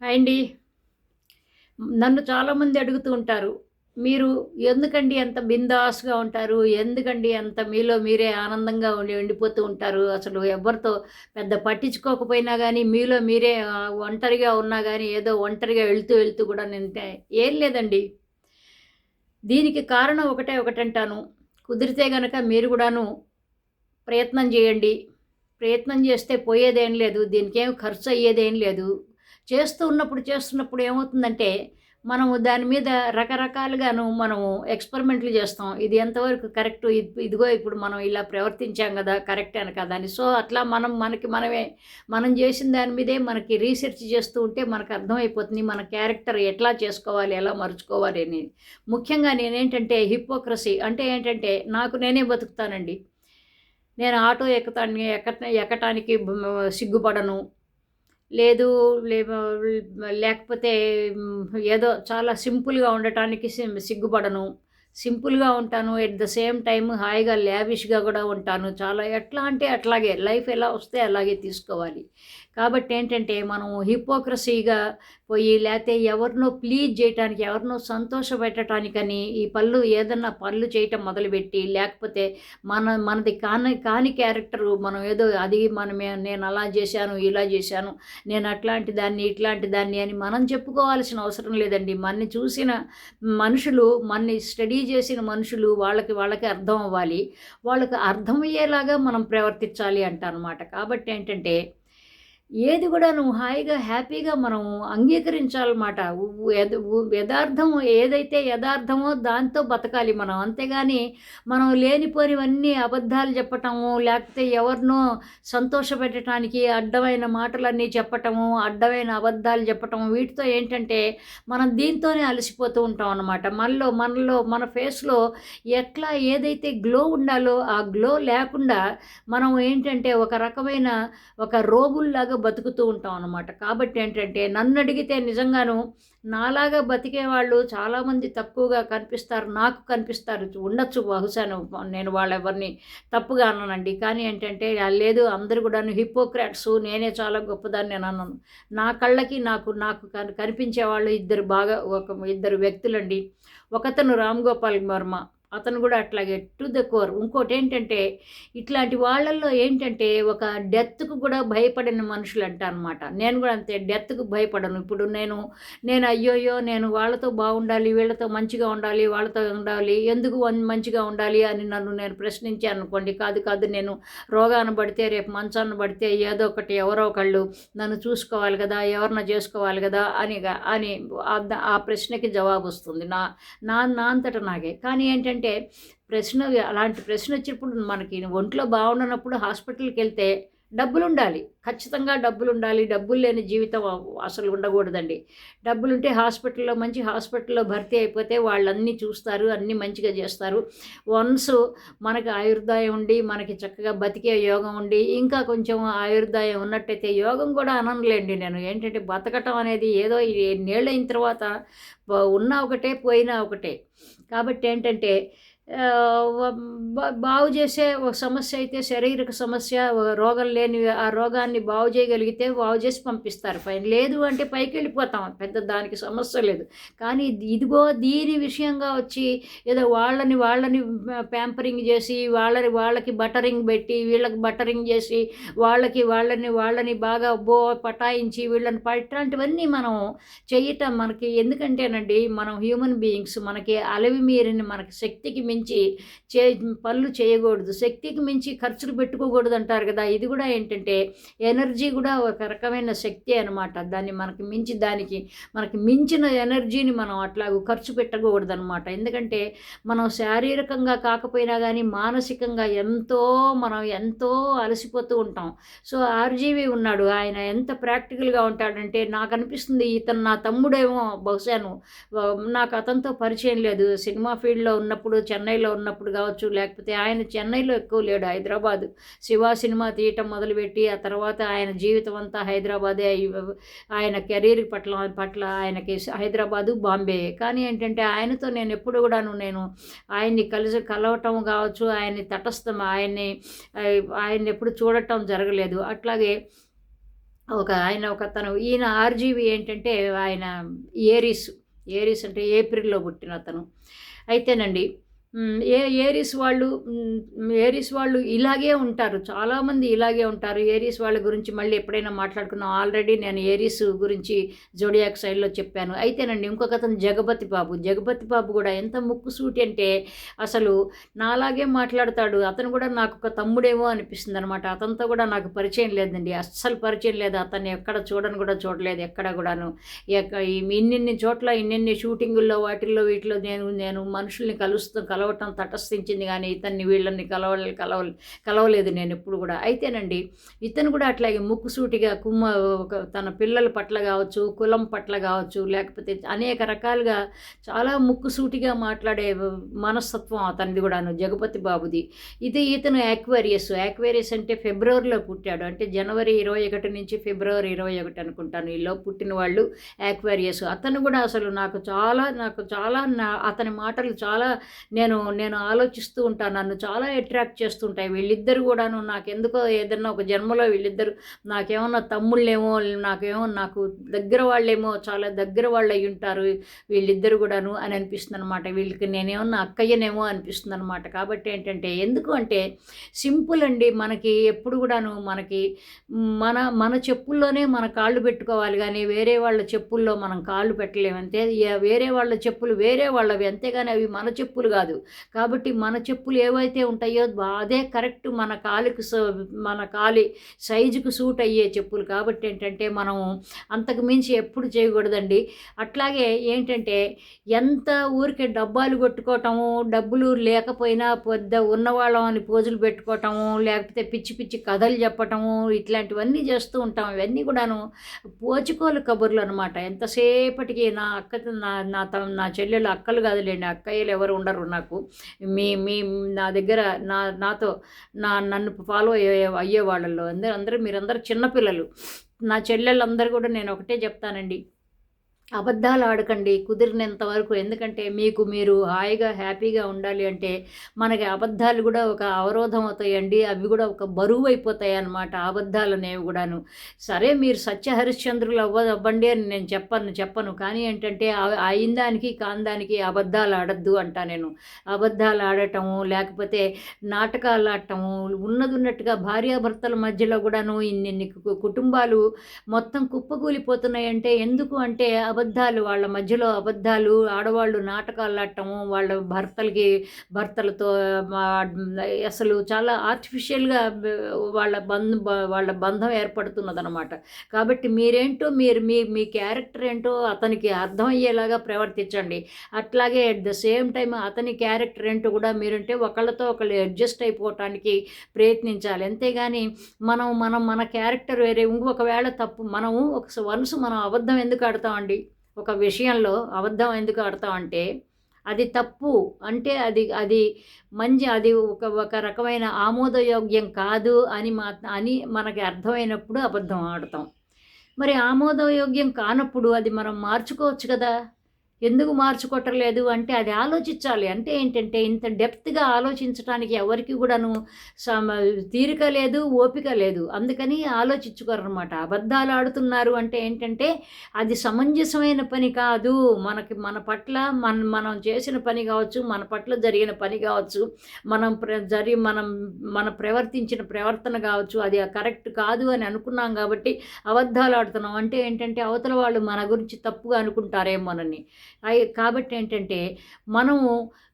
Hi అండి. నన్ను చాలామంది అడుగుతూ ఉంటారు మీరు ఎందుకండి అంత బిందాస్గా ఉంటారు ఎందుకండి అంత మీలో మీరే ఆనందంగా ఉండి ఉండిపోతూ ఉంటారు? అసలు ఎవరితో పెద్ద పట్టించుకోకపోయినా కానీ మీలో మీరే ఒంటరిగా ఉన్నా కానీ ఏదో ఒంటరిగా వెళ్తూ వెళ్తూ కూడా నేను ఏం లేదండి. దీనికి కారణం ఒకటే ఒకటంటాను. కుదిరితే గనక మీరు కూడాను ప్రయత్నం చేయండి. ప్రయత్నం చేస్తే పోయేదేం లేదు దీనికి ఏం ఖర్చు అయ్యేదేం లేదు. చేస్తూ ఉన్నప్పుడు చేస్తున్నప్పుడు ఏమవుతుందంటే మనము దాని మీద రకరకాలుగాను మనము ఎక్స్పెరిమెంట్లు చేస్తాం. ఇది ఎంతవరకు కరెక్ట్? ఇదిగో ఇప్పుడు మనం ఇలా ప్రవర్తించాం కదా కరెక్ట్ అని కదా అని. సో అట్లా మనం మనకి మనమే మనం చేసిన దాని మీదే మనకి రీసెర్చ్ చేస్తూ ఉంటే మనకు అర్థమైపోతుంది మన క్యారెక్టర్ ఎట్లా చేసుకోవాలి ఎలా మరుచుకోవాలి అని. ముఖ్యంగా నేనేంటంటే హిపోక్రసీ అంటే ఏంటంటే నాకు నేనే బతుకుతానండి. నేను ఆటో ఎక్కుతాను ఎక్క ఎక్కటానికి సిగ్గుపడను. లేదు లేకపోతే ఏదో చాలా సింపుల్గా ఉండటానికి సి- సిగ్గుపడను. సింపుల్గా ఉంటాను ఎట్ ద సేమ్ టైం హాయిగా ల్యావిష్గా కూడా ఉంటాను. చాలా ఎట్లా అంటే అట్లాగే లైఫ్ ఎలా వస్తే అలాగే తీసుకోవాలి. కాబట్టి ఏంటంటే మనం హిపోక్రసీగా పోయి లేకపోతే ఎవరినో ప్లీజ్ చేయటానికి ఎవరినో సంతోష పెట్టడానికని ఈ పళ్ళు ఏదన్నా పళ్ళు చేయటం మొదలుపెట్టి లేకపోతే మన మనది కాని కాని క్యారెక్టరు మనం ఏదో అది మనమే నేను అలా చేశాను ఇలా చేశాను నేను అట్లాంటి దాన్ని ఇట్లాంటి దాన్ని అని మనం చెప్పుకోవాల్సిన అవసరం లేదండి. మనని చూసిన మనుషులు మన్ని స్టడీ చేసిన మనుషులు వాళ్ళకి వాళ్ళకి అర్థం అవ్వాలి. వాళ్ళకి అర్థమయ్యేలాగా మనం ప్రవర్తించాలి అంట అనమాట కాబట్టి ఏంటంటే ఏది కూడా నువ్వు హాయిగా హ్యాపీగా మనం అంగీకరించాలన్నమాట. యథార్థం ఏదైతే యథార్థమో దాంతో బతకాలి మనం. అంతేగాని మనం లేనిపోనివన్నీ అబద్ధాలు చెప్పటము లేకపోతే ఎవరినో సంతోషపెట్టడానికి అడ్డమైన మాటలన్నీ చెప్పటము అడ్డమైన అబద్ధాలు చెప్పటము వీటితో ఏంటంటే మనం దీంతోనే అలసిపోతూ ఉంటాం అన్నమాట. మనలో మనలో మన ఫేస్లో ఎట్లా ఏదైతే గ్లో ఉండాలో ఆ గ్లో లేకుండా మనం ఏంటంటే ఒక రకమైన ఒక రోగుల్లాగా బతుకుతూ ఉంటాం అనమాట కాబట్టి ఏంటంటే నన్ను అడిగితే నిజంగాను నాలాగా బతికే వాళ్ళు చాలామంది తక్కువగా కనిపిస్తారు నాకు కనిపిస్తారు ఉండొచ్చు బహుశా నేను వాళ్ళెవరిని తప్పుగా అన్నానండి కానీ ఏంటంటే లేదు అందరు కూడాను హిపోక్రాట్స్ నేనే చాలా గొప్పదాన్ని నేను అన్నాను నా కళ్ళకి నాకు నాకు కనిపించే వాళ్ళు ఇద్దరు బాగా ఒక ఇద్దరు వ్యక్తులండి. ఒకతను రామ్ గోపాల్ వర్మ. అతను కూడా అట్లాగే టు ద కోర్ ఇంకోటి ఏంటంటే ఇట్లాంటి వాళ్ళల్లో ఏంటంటే ఒక డెత్కు కూడా భయపడిన మనుషులు అంట అనమాట నేను కూడా అంతే డెత్కు భయపడను. ఇప్పుడు నేను నేను అయ్యోయ్యో నేను వాళ్ళతో బాగుండాలి వీళ్ళతో మంచిగా ఉండాలి వాళ్ళతో ఉండాలి ఎందుకు మంచిగా ఉండాలి అని నన్ను నేను ప్రశ్నించాను అనుకోండి. కాదు కాదు నేను రోగాన పడితే రేపు మంచాన పడితే ఏదో ఒకటి ఎవరో ఒకళ్ళు నన్ను చూసుకోవాలి కదా ఎవరిన చేసుకోవాలి కదా అని అని ఆ ప్రశ్నకి జవాబు వస్తుంది నా నా నా అంతట నాకే. కానీ ఏంటంటే ప్రశ్న అలాంటి ప్రశ్న వచ్చినప్పుడు మనకి ఒంట్లో బాగుండనప్పుడు హాస్పిటల్కి వెళ్తే డబ్బులు ఉండాలి ఖచ్చితంగా డబ్బులు ఉండాలి డబ్బులు లేని జీవితం అసలు ఉండకూడదండి. డబ్బులుంటే హాస్పిటల్లో మంచి హాస్పిటల్లో భర్తీ అయిపోతే వాళ్ళన్నీ చూస్తారు అన్నీ మంచిగా చేస్తారు. వన్స్ మనకి ఆయుర్దాయం ఉండి మనకి చక్కగా బతికే యోగం ఉండి ఇంకా కొంచెం ఆయుర్దాయం ఉన్నట్టయితే యోగం కూడా అననులేండి నేను. ఏంటంటే బతకటం అనేది ఏదో నీళ్ళైన తర్వాత ఉన్నా ఒకటే పోయినా ఒకటే. కాబట్టి ఏంటంటే బాగు చేసే ఒక సమస్య అయితే శారీరక సమస్య రోగం లేని ఆ రోగాన్ని బాగు చేయగలిగితే బాగు చేసి పంపిస్తారు. పైన లేదు అంటే పైకి వెళ్ళిపోతాం. పెద్ద దానికి సమస్య లేదు. కానీ ఇదిగో దీని విషయంగా వచ్చి ఏదో వాళ్ళని వాళ్ళని ప్యాంపరింగ్ చేసి వాళ్ళని వాళ్ళకి బటరింగ్ పెట్టి వీళ్ళకి బటరింగ్ చేసి వాళ్ళకి వాళ్ళని వాళ్ళని బాగా బో పటాయించి వీళ్ళని పట్టాంటివన్నీ మనం చేయటం మనకి ఎందుకంటేనండి మనం హ్యూమన్ బీయింగ్స్ మనకి అలవి మీరిన మనకి శక్తికి మించి చే పనులు చేయకూడదు శక్తికి మించి ఖర్చులు పెట్టుకోకూడదు అంటారు కదా. ఇది కూడా ఏంటంటే ఎనర్జీ కూడా ఒక రకమైన శక్తి అనమాట దాన్ని మనకి మించి దానికి మనకి మించిన ఎనర్జీని మనం అట్లాగూ ఖర్చు పెట్టకూడదు అనమాట ఎందుకంటే మనం శారీరకంగా కాకపోయినా కానీ మానసికంగా ఎంతో మనం ఎంతో అలసిపోతూ ఉంటాం. సో ఆర్జీవి ఉన్నాడు. ఆయన ఎంత ప్రాక్టికల్గా ఉంటాడంటే నాకు అనిపిస్తుంది ఇతను నా తమ్ముడేమో బహుశాను నాకు అతనితో పరిచయం లేదు. సినిమా ఫీల్డ్లో ఉన్నప్పుడు చెన్నైలో ఉన్నప్పుడు కావచ్చు లేకపోతే ఆయన చెన్నైలో ఎక్కువ లేడు. హైదరాబాద్ శివ సినిమా తీయటం మొదలుపెట్టి ఆ తర్వాత ఆయన జీవితం అంతా హైదరాబాదే ఆయన కెరీర్ పట్ల పట్ల ఆయనకి హైదరాబాదు బాంబే. కానీ ఏంటంటే ఆయనతో నేను ఎప్పుడు కూడాను నేను ఆయన్ని కలిసి కలవటం కావచ్చు ఆయన్ని తటస్థం ఆయన్ని ఆయన్ని ఎప్పుడు చూడటం జరగలేదు. అట్లాగే ఒక ఆయన ఒక తను ఈయన ఆర్జీవి ఏంటంటే ఆయన ఏరిస్ ఏరిస్ అంటే ఏప్రిల్లో పుట్టిన అతను. అయితేనండి ఏ ఏరిస్ వాళ్ళు ఏరిస్ వాళ్ళు ఇలాగే ఉంటారు. చాలామంది ఇలాగే ఉంటారు. ఏరిస్ వాళ్ళ గురించి మళ్ళీ ఎప్పుడైనా మాట్లాడుకున్నాం ఆల్రెడీ నేను ఏరిస్ గురించి జోడియాక్ సైడ్లో చెప్పాను. అయితేనండి ఇంకొక అతను జగపతి బాబు. జగపతి బాబు కూడా ఎంత ముక్కుసూటి అంటే అసలు నాలాగే మాట్లాడతాడు. అతను కూడా నాకు ఒక తమ్ముడేమో అనిపిస్తుంది అనమాట అతనితో కూడా నాకు పరిచయం లేదండి. అస్సలు పరిచయం లేదు. అతన్ని ఎక్కడ చూడని కూడా చూడలేదు. ఎక్కడ కూడాను. ఎక్క- ఇన్నిన్ని చోట్ల ఇన్నిన్ని షూటింగుల్లో వాటిల్లో వీటిలో నేను నేను మనుషుల్ని కలుస్తూ కలవటం తటస్థించింది కానీ ఇతన్ని వీళ్ళని కలవలే కలవ కలవలేదు నేను ఎప్పుడు కూడా. అయితేనండి ఇతను కూడా అట్లాగే ముక్కుసూటిగా కుమ్మ ఒక తన పిల్లల పట్ల కావచ్చు కులం పట్ల కావచ్చు లేకపోతే అనేక రకాలుగా చాలా ముక్కుసూటిగా మాట్లాడే మనస్తత్వం అతనిది కూడాను జగపతి బాబుది. ఇది ఇతను యాక్వేరియస్. యాక్వేరియస్ అంటే ఫిబ్రవరిలో పుట్టాడు. అంటే జనవరి ఇరవై ఒకటి నుంచి ఫిబ్రవరి ఇరవై ఒకటి అనుకుంటాను. ఈలో పుట్టిన వాళ్ళు యాక్వేరియస్. అతను కూడా అసలు నాకు చాలా నాకు చాలా నా అతని మాటలు చాలా నేను నేను నేను ఆలోచిస్తూ ఉంటాను. నన్ను చాలా అట్రాక్ట్ చేస్తుంటాయి. వీళ్ళిద్దరు కూడాను నాకెందుకో ఏదన్నా ఒక జన్మలో వీళ్ళిద్దరు నాకేమన్నా తమ్ముళ్ళేమో నాకేమో నాకు దగ్గర వాళ్ళేమో చాలా దగ్గర వాళ్ళు అయి ఉంటారు వీళ్ళిద్దరు కూడాను అని అనిపిస్తుంది అనమాట వీళ్ళకి నేనేమన్నా అక్కయ్యనేమో అనిపిస్తుంది అనమాట కాబట్టి ఏంటంటే ఎందుకు అంటే సింపుల్ అండి. మనకి ఎప్పుడు కూడాను మనకి మన మన చెప్పుల్లోనే మన కాళ్ళు పెట్టుకోవాలి కానీ వేరే వాళ్ళ చెప్పుల్లో మనం కాళ్ళు పెట్టలేము. అంతే వేరే వాళ్ళ చెప్పులు వేరే వాళ్ళవి. అంతేగాని అవి మన చెప్పులు కాదు. కాబట్టి మన చెప్పులు ఏవైతే ఉంటాయో అదే కరెక్ట్ మన కాలికి మన కాలి సైజుకు సూట్ అయ్యే చెప్పులు. కాబట్టి ఏంటంటే మనం అంతకు మించి ఎప్పుడు చేయకూడదండి. అట్లాగే ఏంటంటే ఎంత ఊరికే డబ్బాలు కొట్టుకోవటము డబ్బులు లేకపోయినా పెద్ద ఉన్నవాళ్ళం అని పోజులు పెట్టుకోవటము లేకపోతే పిచ్చి పిచ్చి కథలు చెప్పటము ఇట్లాంటివన్నీ చేస్తూ ఉంటాం. ఇవన్నీ కూడాను పోచుకోలు కబుర్లు అనమాట ఎంతసేపటికి నా అక్క నా నా త- నా చెల్లెలు అక్కలు కాదులేండి. అక్కయ్యలు ఎవరు ఉండరు నాకు. మీ మీ నా దగ్గర నా నాతో నా నన్ను ఫాలో అయ్యే అయ్యే వాళ్ళల్లో అందరూ అందరూ మీరందరూ చిన్నపిల్లలు నా చెల్లెళ్ళందరూ కూడా నేను ఒకటే చెప్తానండి. అబద్ధాలు ఆడకండి కుదిరినంత వరకు. ఎందుకంటే మీకు మీరు హాయిగా హ్యాపీగా ఉండాలి అంటే మనకి అబద్ధాలు కూడా ఒక అవరోధం అవుతాయండి. అవి కూడా ఒక బరువు అయిపోతాయి అన్నమాట అబద్ధాలు అనేవి కూడాను. సరే మీరు సత్య హరిశ్చంద్రులు అవ్వ అవ్వండి అని నేను చెప్పను చెప్పను. కానీ ఏంటంటే ఆ- అయిన దానికి కాందానికి అబద్ధాలు ఆడద్దు అంటా నేను. అబద్ధాలు ఆడటము లేకపోతే నాటకాలు ఆడటము ఉన్నది ఉన్నట్టుగా భార్యాభర్తల మధ్యలో కూడాను ఇన్ని కుటుంబాలు మొత్తం కుప్పకూలిపోతున్నాయంటే ఎందుకు అంటే అబద్ధాలు వాళ్ళ మధ్యలో అబద్ధాలు ఆడవాళ్ళు నాటకాలు ఆడటము వాళ్ళ భర్తలకి భర్తలతో అసలు చాలా ఆర్టిఫిషియల్గా వాళ్ళ బంధం వాళ్ళ బంధం ఏర్పడుతున్నదనమాట కాబట్టి మీరేంటో మీరు మీ మీ క్యారెక్టర్ ఏంటో అతనికి అర్థమయ్యేలాగా ప్రవర్తించండి. అట్లాగే అట్ ద సేమ్ టైం అతని క్యారెక్టర్ ఏంటో కూడా మీరంటే ఒకళ్ళతో ఒకళ్ళు అడ్జస్ట్ అయిపోవటానికి ప్రయత్నించాలి. అంతేగాని మనం మనం మన క్యారెక్టర్ వేరే ఇంకొకవేళ తప్పు మనము ఒక వన్స్ మనం అబద్ధం ఎందుకు ఆడతామండి? ఒక విషయంలో అబద్ధం ఎందుకు ఆడతామంటే అది తప్పు. అంటే అది అది మంచి అది ఒక ఒక రకమైన ఆమోదయోగ్యం కాదు అని మా అని మనకి అర్థమైనప్పుడు అబద్ధం ఆడతాం. మరి ఆమోదయోగ్యం కానప్పుడు అది మనం మార్చుకోవచ్చు కదా? ఎందుకు మార్చుకోవట్లేదు అంటే అది ఆలోచించాలి. అంటే ఏంటంటే ఇంత డెప్త్గా ఆలోచించడానికి ఎవరికి కూడాను సమ తీరిక లేదు ఓపిక లేదు. అందుకని ఆలోచించుకోరనమాట అబద్ధాలు ఆడుతున్నారు అంటే ఏంటంటే అది సమంజసమైన పని కాదు. మనకి మన పట్ల మన మనం చేసిన పని కావచ్చు మన పట్ల జరిగిన పని కావచ్చు మనం ప్ర జరి మనం మన ప్రవర్తించిన ప్రవర్తన కావచ్చు అది కరెక్ట్ కాదు అని అనుకున్నాం కాబట్టి అబద్ధాలు ఆడుతున్నాం. అంటే ఏంటంటే అవతల వాళ్ళు మన గురించి తప్పుగా అనుకుంటారేమోనని. కాబట్టి ఏంటంటే మనము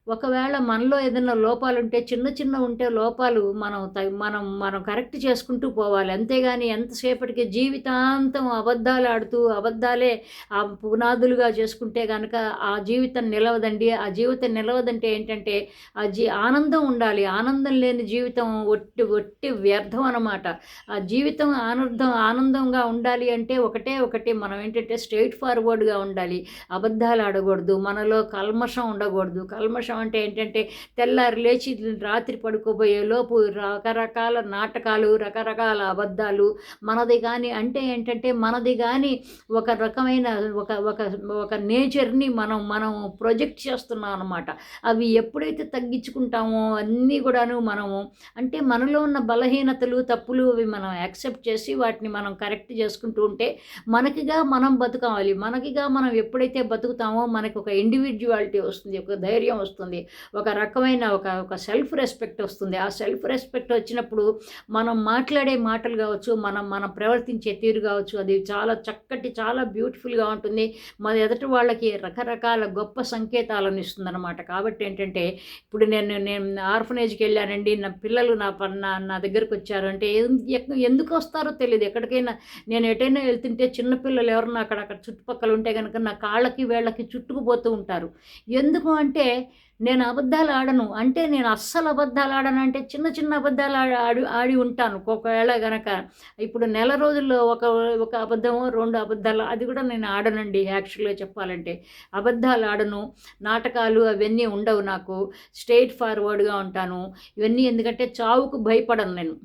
ఒకవేళ మనలో ఏదైనా లోపాలు ఉంటే చిన్న చిన్న ఉంటే లోపాలు మనం త- మనం మనం కరెక్ట్ చేసుకుంటూ పోవాలి. అంతేగాని ఎంతసేపటికి జీవితాంతం అబద్ధాలు ఆడుతూ అబద్ధాలే ఆ పునాదులుగా చేసుకుంటే కనుక ఆ జీవితం నిలవదండి. ఆ జీవితం నిలవదంటే ఏంటంటే ఆ జీ ఆనందం ఉండాలి. ఆనందం లేని జీవితం ఒట్టి ఒట్టి వ్యర్థం అనమాట ఆ జీవితం ఆనందం ఆనందంగా ఉండాలి అంటే ఒకటే ఒకటి మనం ఏంటంటే స్ట్రైట్ ఫార్వర్డ్గా ఉండాలి. అబద్ధాలు ఆడకూడదు. మనలో కల్మషం ఉండకూడదు. కల్మషం వేషం అంటే ఏంటంటే తెల్లారి లేచి రాత్రి పడుకోబోయే లోపు రకరకాల నాటకాలు రకరకాల అబద్ధాలు మనది కానీ అంటే ఏంటంటే మనది కానీ ఒక రకమైన ఒక ఒక ఒక నేచర్ని మనం మనం ప్రొజెక్ట్ చేస్తున్నాం అనమాట అవి ఎప్పుడైతే తగ్గించుకుంటామో అన్నీ కూడాను మనము అంటే మనలో ఉన్న బలహీనతలు తప్పులు అవి మనం యాక్సెప్ట్ చేసి వాటిని మనం కరెక్ట్ చేసుకుంటూ ఉంటే మనకిగా మనం బతుకోవాలి మనకిగా మనం ఎప్పుడైతే బతుకుతామో మనకు ఒక ఇండివిజువాలిటీ వస్తుంది ఒక ధైర్యం వస్తుంది. ఒక రకమైన ఒక ఒక సెల్ఫ్ రెస్పెక్ట్ వస్తుంది. ఆ సెల్ఫ్ రెస్పెక్ట్ వచ్చినప్పుడు మనం మాట్లాడే మాటలు కావచ్చు మనం మనం ప్రవర్తించే తీరు కావచ్చు అది చాలా చక్కటి చాలా బ్యూటిఫుల్గా ఉంటుంది. మన ఎదుటి వాళ్ళకి రకరకాల గొప్ప సంకేతాలను ఇస్తుందన్నమాట. కాబట్టి ఏంటంటే ఇప్పుడు నేను నేను ఆర్ఫనేజ్కి వెళ్ళానండి. నా పిల్లలు నా ప- నా నా దగ్గరకు వచ్చారు. అంటే ఎందుకు వస్తారో తెలియదు ఎక్కడికైనా నేను ఎటైనా వెళ్తుంటే చిన్నపిల్లలు ఎవరన్నా అక్కడ అక్కడ చుట్టుపక్కల ఉంటే కనుక నా కాళ్ళకి వేళ్ళకి చుట్టుకుపోతూ ఉంటారు. ఎందుకు అంటే నేను అబద్ధాలు ఆడను. అంటే నేను అస్సలు అబద్ధాలు ఆడను అంటే చిన్న చిన్న అబద్ధాలు ఆడి ఆడి ఆడి ఉంటాను. ఒకవేళ గనక ఇప్పుడు నెల రోజుల్లో ఒక ఒక అబద్ధమో రెండు అబద్ధాలు అది కూడా నేను ఆడనండి. యాక్చువల్గా చెప్పాలంటే అబద్ధాలు ఆడను. నాటకాలు అవన్నీ ఉండవు నాకు. స్ట్రైట్ ఫార్వర్డ్గా ఉంటాను. ఇవన్నీ ఎందుకంటే చావుకు భయపడను నేను.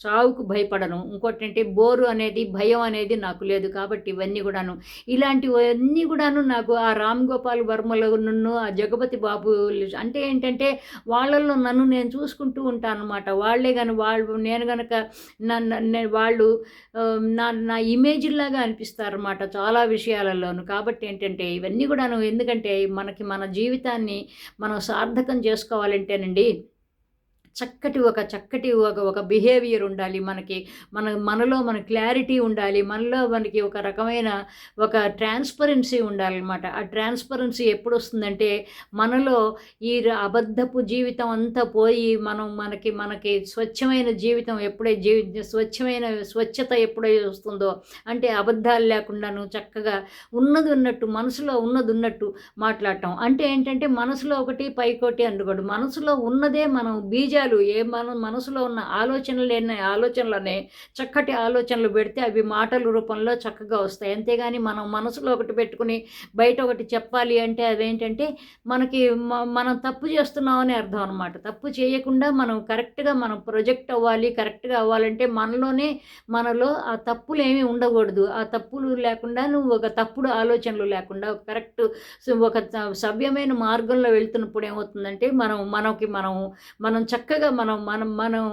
చావుకు భయపడను. ఇంకోటి అంటే బోరు అనేది భయం అనేది నాకు లేదు కాబట్టి ఇవన్నీ కూడాను. ఇలాంటివన్నీ కూడాను నాకు ఆ రామ్ గోపాల్ వర్మలో నన్ను ఆ జగపతి బాబు అంటే ఏంటంటే వాళ్ళల్లో నన్ను నేను చూసుకుంటూ ఉంటాను అనమాట వాళ్ళే కానీ వాళ్ళు నేను కనుక నన్ను వాళ్ళు నా నా ఇమేజ్లాగా అనిపిస్తారన్నమాట చాలా విషయాలలోను. కాబట్టి ఏంటంటే ఇవన్నీ కూడాను ఎందుకంటే మనకి మన జీవితాన్ని మనం సార్థకం చేసుకోవాలంటేనండి చక్కటి ఒక చక్కటి ఒక ఒక బిహేవియర్ ఉండాలి. మనకి మన మనలో మన క్లారిటీ ఉండాలి. మనలో మనకి ఒక రకమైన ఒక ట్రాన్స్పరెన్సీ ఉండాలన్నమాట. ఆ ట్రాన్స్పరెన్సీ ఎప్పుడు వస్తుందంటే మనలో ఈ అబద్ధపు జీవితం అంతా పోయి మనం మనకి మనకి స్వచ్ఛమైన జీవితం ఎప్పుడే జీవి స్వచ్ఛమైన స్వచ్ఛత ఎప్పుడైతే వస్తుందో అంటే అబద్ధాలు లేకుండాను చక్కగా ఉన్నది ఉన్నట్టు మనసులో ఉన్నది ఉన్నట్టు మాట్లాడటం. అంటే ఏంటంటే మనసులో ఒకటి పైకోటి అందుకోడు మనసులో ఉన్నదే మనం విషయాలు ఏ మన మనసులో ఉన్న ఆలోచనలు ఎన్న ఆలోచనలనే చక్కటి ఆలోచనలు పెడితే అవి మాటల రూపంలో చక్కగా వస్తాయి. అంతేగాని మనం మనసులో ఒకటి పెట్టుకుని బయట ఒకటి చెప్పాలి అంటే అదేంటంటే మనకి మనం తప్పు చేస్తున్నామని అర్థం అనమాట తప్పు చేయకుండా మనం కరెక్ట్గా మనం ప్రొజెక్ట్ అవ్వాలి కరెక్ట్గా అవ్వాలంటే మనలోనే మనలో ఆ తప్పులు ఏమీ ఉండకూడదు. ఆ తప్పులు లేకుండా నువ్వు ఒక తప్పుడు ఆలోచనలు లేకుండా ఒక కరెక్ట్ ఒక సభ్యమైన సవ్యమైన మార్గంలో వెళ్తున్నప్పుడు ఏమవుతుందంటే మనం మనకి మనం మనం చక్క చక్కగా మనం మనం మనం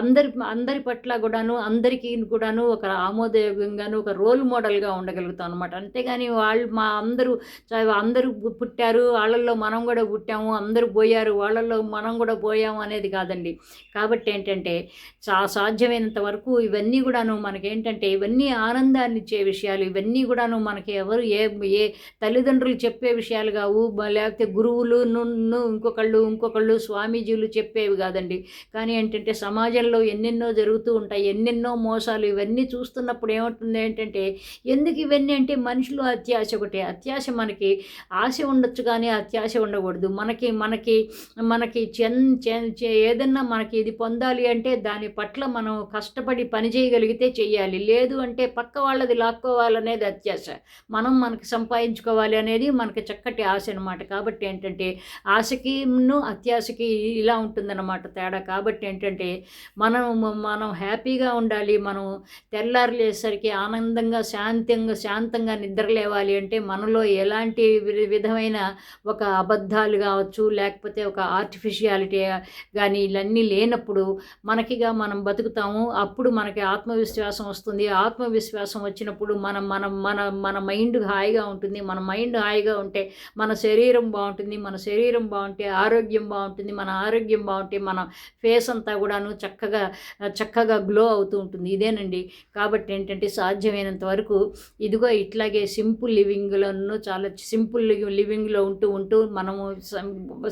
అందరి అందరి పట్ల కూడాను అందరికీ కూడాను ఒక ఆమోదయోగ్యంగాను ఒక రోల్ మోడల్గా ఉండగలుగుతాం అనమాట అంతేగాని వాళ్ళు మా అందరూ అందరూ పుట్టారు వాళ్ళల్లో మనం కూడా పుట్టాము అందరూ పోయారు వాళ్ళల్లో మనం కూడా పోయాము అనేది కాదండి. కాబట్టి ఏంటంటే చా సాధ్యమైనంత వరకు ఇవన్నీ కూడాను మనకేంటంటే ఇవన్నీ ఆనందాన్ని ఇచ్చే విషయాలు ఇవన్నీ కూడాను మనకి ఎవరు ఏ ఏ తల్లిదండ్రులు చెప్పే విషయాలు కావు లేకపోతే గురువులు నున్ను ఇంకొకళ్ళు ఇంకొకళ్ళు స్వామీజీలు చెప్పేవి కాదండి. కానీ ఏంటంటే సమాజంలో ఎన్నెన్నో జరుగుతూ ఉంటాయి ఎన్నెన్నో మోసాలు ఇవన్నీ చూస్తున్నప్పుడు ఏమవుతుంది ఏంటంటే ఎందుకు ఇవన్నీ అంటే మనుషులు అత్యాశ ఒకటే. అత్యాశ మనకి ఆశ ఉండొచ్చు కానీ అత్యాశ ఉండకూడదు. మనకి మనకి మనకి చెన్ చెన్- చే- ఏదన్నా మనకి ఇది పొందాలి అంటే దాని పట్ల మనం కష్టపడి పని చేయగలిగితే చేయాలి లేదు అంటే పక్క వాళ్ళది లాక్కోవాలనేది అత్యాశ. మనం మనకి సంపాదించుకోవాలి అనేది మనకి చక్కటి ఆశ అనమాట కాబట్టి ఏంటంటే ఆశకిను అత్యాశకి ఇలా ఉంటుందన్నమాట. తేడా. కాబట్టి ఏంటంటే మనం మనం హ్యాపీగా ఉండాలి మనం తెల్లారులేసరికి ఆనందంగా శాంతంగా శాంతంగా నిద్రలేవాలి అంటే మనలో ఎలాంటి వి- విధమైన ఒక అబద్ధాలు కావచ్చు లేకపోతే ఒక ఆర్టిఫిషియాలిటీ కానీ ఇవన్నీ లేనప్పుడు మనకిగా మనం బతుకుతాము. అప్పుడు మనకి ఆత్మవిశ్వాసం వస్తుంది. ఆత్మవిశ్వాసం వచ్చినప్పుడు మనం మనం మన మన మైండ్ హాయిగా ఉంటుంది. మన మైండ్ హాయిగా ఉంటే మన శరీరం బాగుంటుంది. మన శరీరం బాగుంటే ఆరోగ్యం బాగుంటుంది. మన ఆరోగ్యం బాగుంటే మన ఫేస్ అంతా కూడాను చక్కగా చక్కగా గ్లో అవుతూ ఉంటుంది. ఇదేనండి. కాబట్టి ఏంటంటే సాధ్యమైనంత వరకు ఇదిగో ఇట్లాగే సింపుల్ లివింగ్లోనూ చాలా సింపుల్ లివింగ్లో ఉంటూ ఉంటూ మనము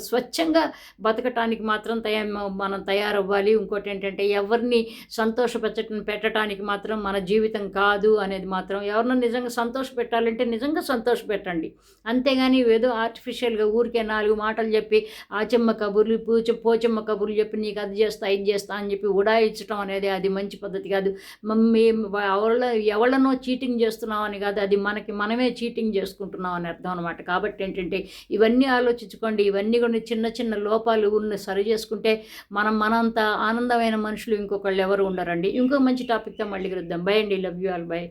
స్వచ్ఛంగా బతకటానికి మాత్రం తయారు మనం తయారవ్వాలి. ఇంకోటి ఏంటంటే ఎవరిని సంతోషపెట్టడం పెట్టడానికి మాత్రం మన జీవితం కాదు అనేది మాత్రం ఎవరినో నిజంగా సంతోష పెట్టాలంటే నిజంగా సంతోష పెట్టండి. అంతేగాని ఏదో ఆర్టిఫిషియల్గా ఊరికే నాలుగు మాటలు చెప్పి ఆచమ్మ కబుర్లు పూచ పోచమ్మ కబుర్లు చెప్పి నీకు అది చేస్తా ఇది చేస్తా అని చెప్పి ఉడాయించడం అనేది అది మంచి పద్ధతి కాదు. మమ్మీ ఎవళ్ళ ఎవళ్ళనో చీటింగ్ చేస్తున్నాం అని కాదు అది మనకి మనమే చీటింగ్ చేసుకుంటున్నాం అని అర్థం అనమాట కాబట్టి ఏంటంటే ఇవన్నీ ఆలోచించుకోండి. ఇవన్నీ కూడా చిన్న చిన్న లోపాలు ఉన్న సరి చేసుకుంటే మనం మనంత ఆనందమైన మనుషులు ఇంకొకళ్ళు ఎవరు ఉండరండి. ఇంకో మంచి టాపిక్తో మళ్ళీ కలుద్దాం. బై అండి. Love you all. బై.